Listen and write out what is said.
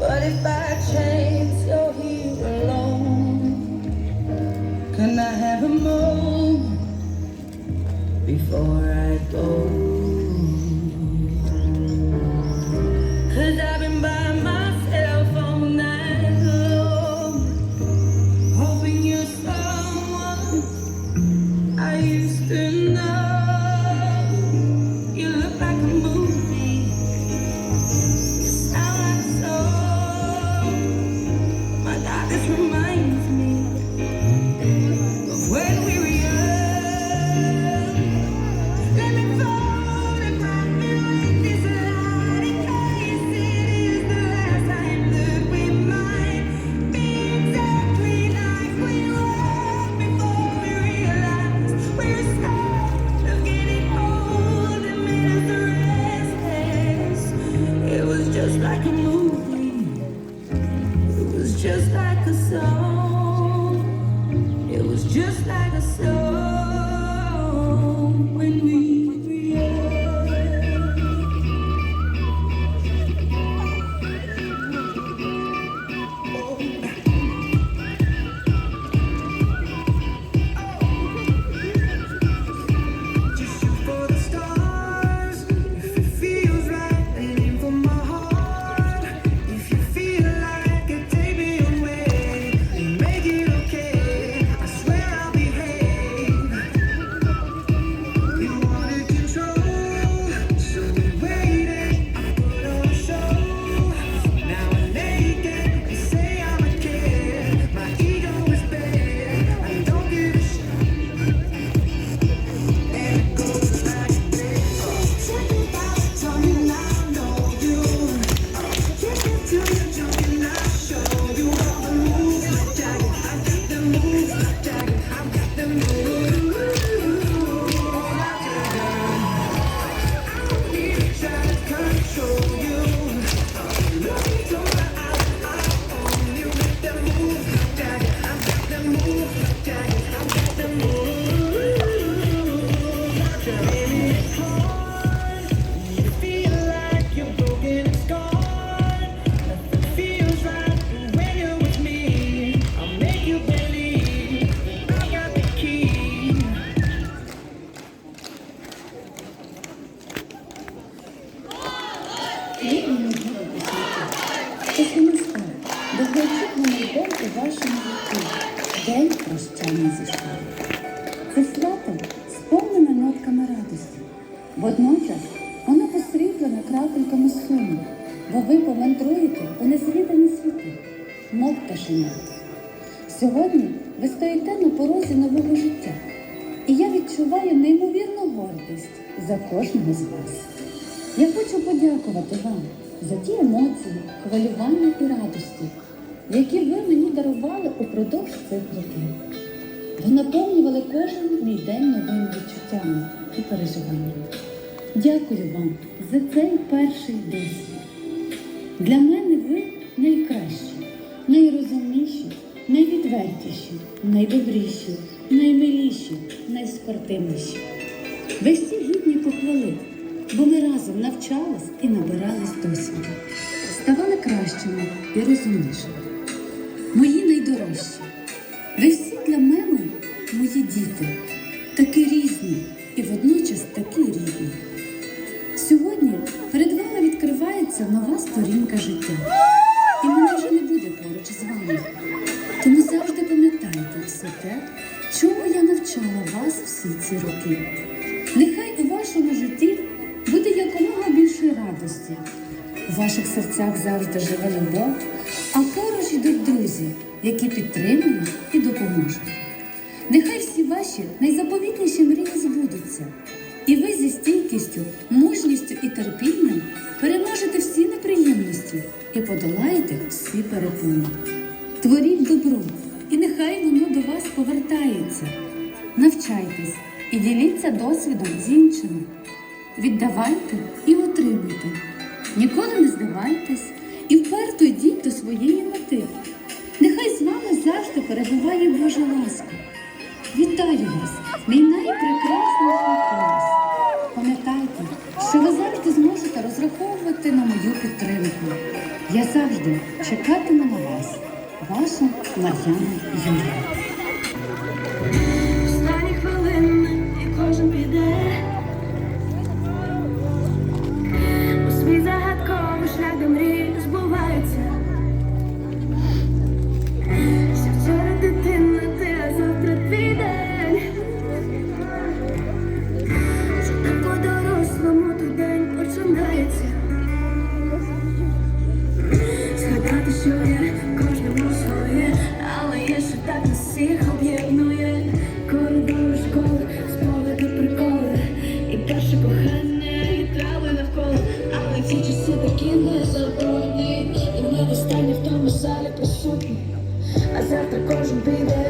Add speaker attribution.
Speaker 1: But if by just like a song when we
Speaker 2: день прощання зі школи. Це свято сповнене нотками радості. Водночас воно посріблене крапельками суму, бо ви помандруєте у незвідані світи, мов пташенята. Сьогодні ви стоїте на порозі нового життя, і я відчуваю неймовірну гордість за кожного з вас. Я хочу подякувати вам за ті емоції, хвилювання і радості, які ви мені дарували упродовж цих років. Ви наповнювали кожен мій день новими відчуттями і переживаннями. Дякую вам за цей перший досвід. Для мене ви найкращі, найрозумніші, найвідвертіші, найдобріші, наймиліші, найспортивніші. Ви всі гідні похвали, бо ми разом навчались і набирались досвіду, ставали кращими і розумнішими. Мої найдорожчі, ви всі для мене мої діти, такі різні і водночас такі рідні. Сьогодні перед вами відкривається нова сторінка життя. І мене вже не буде поруч з вами. Тому завжди пам'ятайте все те, чому я навчала вас всі ці роки. Нехай у вашому житті буде якомога більше радості. У ваших серцях завжди живе любов, а поруч йдуть друзі, які підтримують і допоможуть. Ваші найзаповітніші мрії збудуться, і ви зі стійкістю, мужністю і терпінням переможете всі неприємності і подолаєте всі перепони. Творіть добро, і нехай воно до вас повертається. Навчайтесь і діліться досвідом з іншими. Віддавайте і отримуйте. Ніколи не здавайтесь і вперто йдіть до своєї мети. Нехай з вами завжди перебуває Божа ласка. Вітаю вас, мій найпрекрасніший клас. Пам'ятайте, що ви завжди зможете розраховувати на мою підтримку.
Speaker 3: Я завжди чекатиму на вас. Ваша Мар'яна Юрія.
Speaker 1: Присутні, а завтра кожен піде